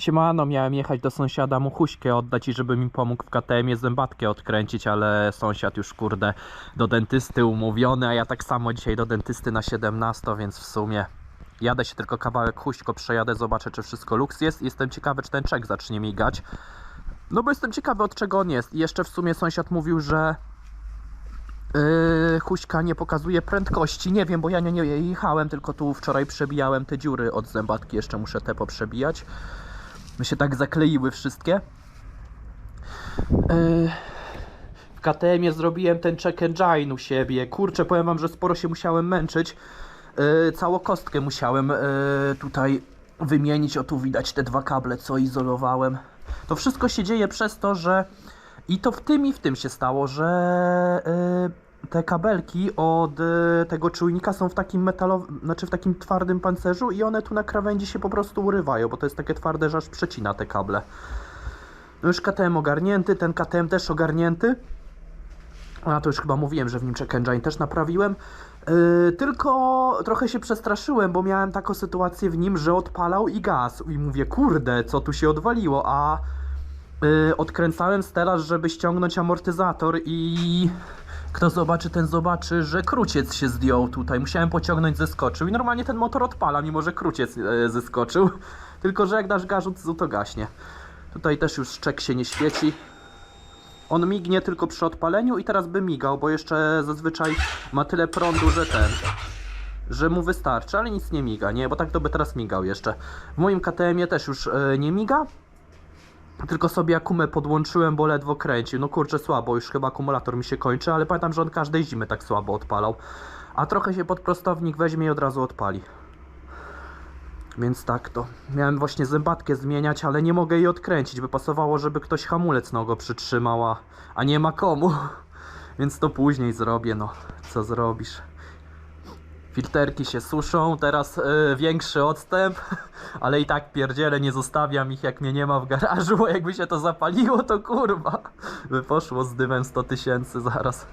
Siemano, miałem jechać do sąsiada mu huśkę oddać i żeby mi pomógł w KTM-ie zębatkę odkręcić, ale sąsiad już kurde do dentysty umówiony, a ja tak samo dzisiaj do dentysty na 17, więc w sumie jadę się tylko kawałek huśko przejadę, zobaczę czy wszystko luks jest. Jestem ciekawy czy ten czek zacznie migać. No bo jestem ciekawy od czego on jest. I jeszcze w sumie sąsiad mówił, że Yy, Huśka nie pokazuje prędkości. Nie wiem, bo ja nie, nie jechałem, tylko tu wczoraj przebijałem te dziury od zębatki. Jeszcze muszę te poprzebijać. My się tak zakleiły wszystkie. W KTM-ie zrobiłem ten check engine u siebie. Kurczę, powiem wam, że sporo się musiałem męczyć. Całą kostkę musiałem tutaj wymienić. O tu widać te dwa kable, co izolowałem. To wszystko się dzieje przez to, że i to w tym i w tym się stało, że te kabelki od y, tego czujnika są w takim metalowym, znaczy w takim twardym pancerzu i one tu na krawędzi się po prostu urywają, bo to jest takie twarde, że aż przecina te kable. No już KTM ogarnięty, ten KTM też ogarnięty. A to już chyba mówiłem, że w nim check engine też naprawiłem. Yy, tylko trochę się przestraszyłem, bo miałem taką sytuację w nim, że odpalał i gaz. I mówię, kurde, co tu się odwaliło, a Yy, odkręcałem stelaż, żeby ściągnąć amortyzator i kto zobaczy, ten zobaczy, że kruciec się zdjął tutaj. Musiałem pociągnąć, zeskoczył i normalnie ten motor odpala, mimo że kruciec yy, zeskoczył. Tylko, że jak dasz gazu, to gaśnie. Tutaj też już szczek się nie świeci. On mignie tylko przy odpaleniu i teraz by migał, bo jeszcze zazwyczaj ma tyle prądu, że ten że mu wystarczy, ale nic nie miga, nie? Bo tak to by teraz migał jeszcze. W moim KTM-ie też już yy, nie miga, tylko sobie akumę podłączyłem, bo ledwo kręcił. No kurczę, słabo, już chyba akumulator mi się kończy, ale pamiętam, że on każdej zimy tak słabo odpalał. A trochę się pod prostownik weźmie i od razu odpali. Więc tak to. Miałem właśnie zębatkę zmieniać, ale nie mogę jej odkręcić. By pasowało, żeby ktoś hamulec nogo przytrzymał, a, a nie ma komu. Więc to później zrobię, no. Co zrobisz? Filterki się suszą, teraz y, większy odstęp, ale i tak pierdzielę, nie zostawiam ich jak mnie nie ma w garażu, bo jakby się to zapaliło, to kurwa, by poszło z dymem 100 tysięcy zaraz.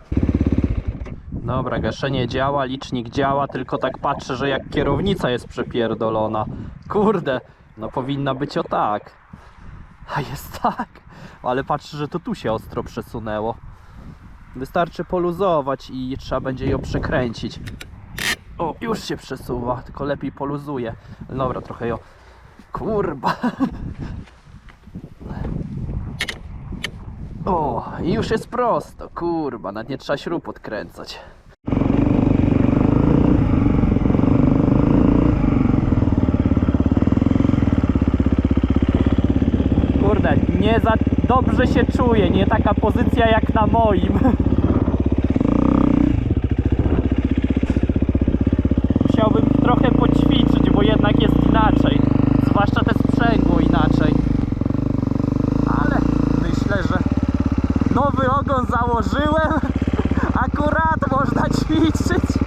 Dobra, gaszenie działa, licznik działa, tylko tak patrzę, że jak kierownica jest przepierdolona. Kurde, no powinna być o tak. A jest tak, ale patrzę, że to tu się ostro przesunęło. Wystarczy poluzować i trzeba będzie ją przekręcić. O, już się przesuwa, tylko lepiej poluzuje. Dobra, trochę ją. Kurba. O, już jest prosto, kurba, nawet nie trzeba śrub odkręcać. Kurde, nie za dobrze się czuję, nie taka pozycja jak na moim. Musiałbym trochę poćwiczyć, bo jednak jest inaczej. Zwłaszcza te sprzęgło inaczej. Ale myślę, że nowy ogon założyłem. Akurat można ćwiczyć.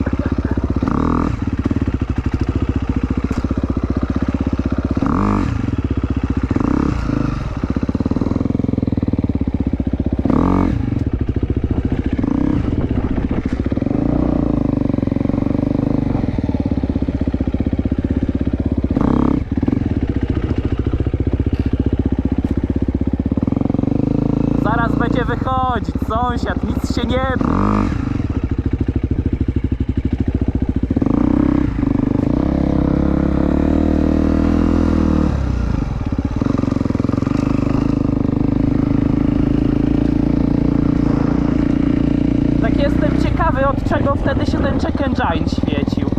Zaraz będzie wychodzić sąsiad, nic się nie... Tak jestem ciekawy od czego wtedy się ten check engine świecił.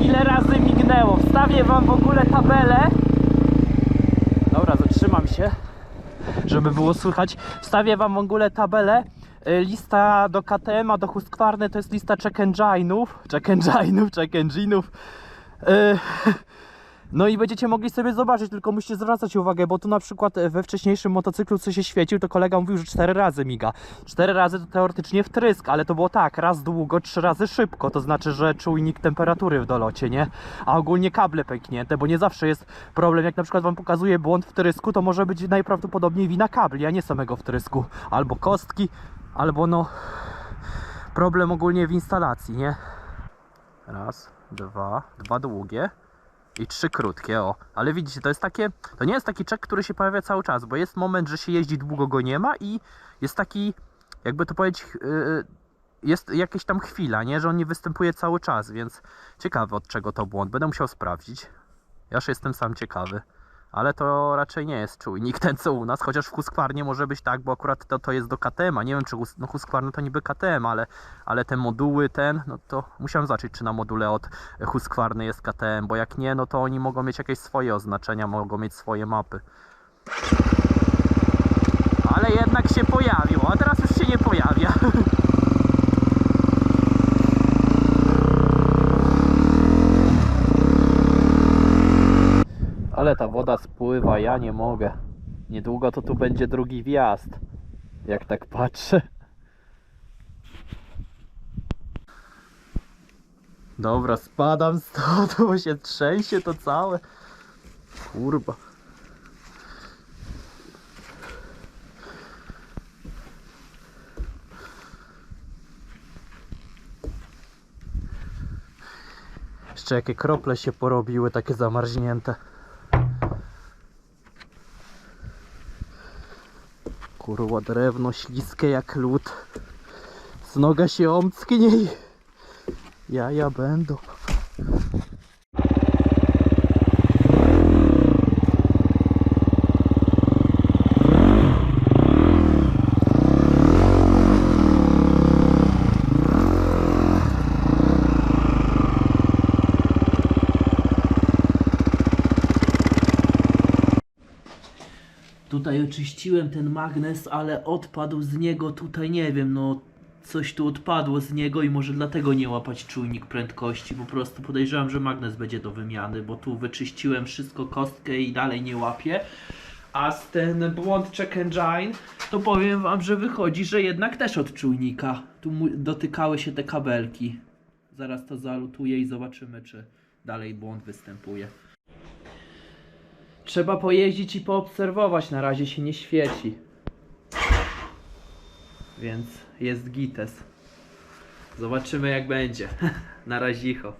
Ile razy mignęło? Wstawię wam w ogóle tabelę. Dobra, zatrzymam się żeby było słychać. Wstawię wam w ogóle tabelę. Y, Lista do KTM-a, do Husqvarny to jest lista check engine'ów. Check engine'ów, check engine'ów. Y, No i będziecie mogli sobie zobaczyć, tylko musicie zwracać uwagę, bo tu na przykład we wcześniejszym motocyklu, co się świecił, to kolega mówił, że 4 razy miga. 4 razy to teoretycznie wtrysk, ale to było tak, raz długo, 3 razy szybko, to znaczy, że czujnik temperatury w dolocie, nie? A ogólnie kable pęknięte, bo nie zawsze jest problem, jak na przykład wam pokazuje błąd wtrysku, to może być najprawdopodobniej wina kabli, a nie samego wtrysku. Albo kostki, albo no problem ogólnie w instalacji, nie? Raz, dwa, dwa długie. I trzy krótkie, o. Ale widzicie, to jest takie, to nie jest taki czek, który się pojawia cały czas, bo jest moment, że się jeździ, długo go nie ma i jest taki, jakby to powiedzieć, yy, jest jakaś tam chwila, nie, że on nie występuje cały czas, więc ciekawy od czego to błąd. Będę musiał sprawdzić. Ja już jestem sam ciekawy. Ale to raczej nie jest czujnik ten co u nas, chociaż w Husqvarnie może być tak, bo akurat to, to jest do KTM, a nie wiem czy Hus- no Husqvarna to niby KTM, ale, ale te moduły ten, no to musiałem zobaczyć czy na module od Husqvarny jest KTM, bo jak nie, no to oni mogą mieć jakieś swoje oznaczenia, mogą mieć swoje mapy. Ale jednak się pojawił, a teraz już się nie pojawia. ja nie mogę. Niedługo to tu będzie drugi wjazd. Jak tak patrzę. Dobra, spadam stąd, bo się trzęsie to całe. Kurwa. Jeszcze jakie krople się porobiły, takie zamarznięte. Kurwa, drewno śliskie jak lód. Z noga się omcknie i jaja będą. Tutaj oczyściłem ten magnes, ale odpadł z niego tutaj, nie wiem, no coś tu odpadło z niego i może dlatego nie łapać czujnik prędkości. Po prostu podejrzewam, że magnes będzie do wymiany, bo tu wyczyściłem wszystko kostkę i dalej nie łapie. A z ten błąd check engine, to powiem wam, że wychodzi, że jednak też od czujnika. Tu dotykały się te kabelki. Zaraz to zalutuję i zobaczymy, czy dalej błąd występuje. Trzeba pojeździć i poobserwować, na razie się nie świeci. Więc jest gites. Zobaczymy jak będzie. na razicho.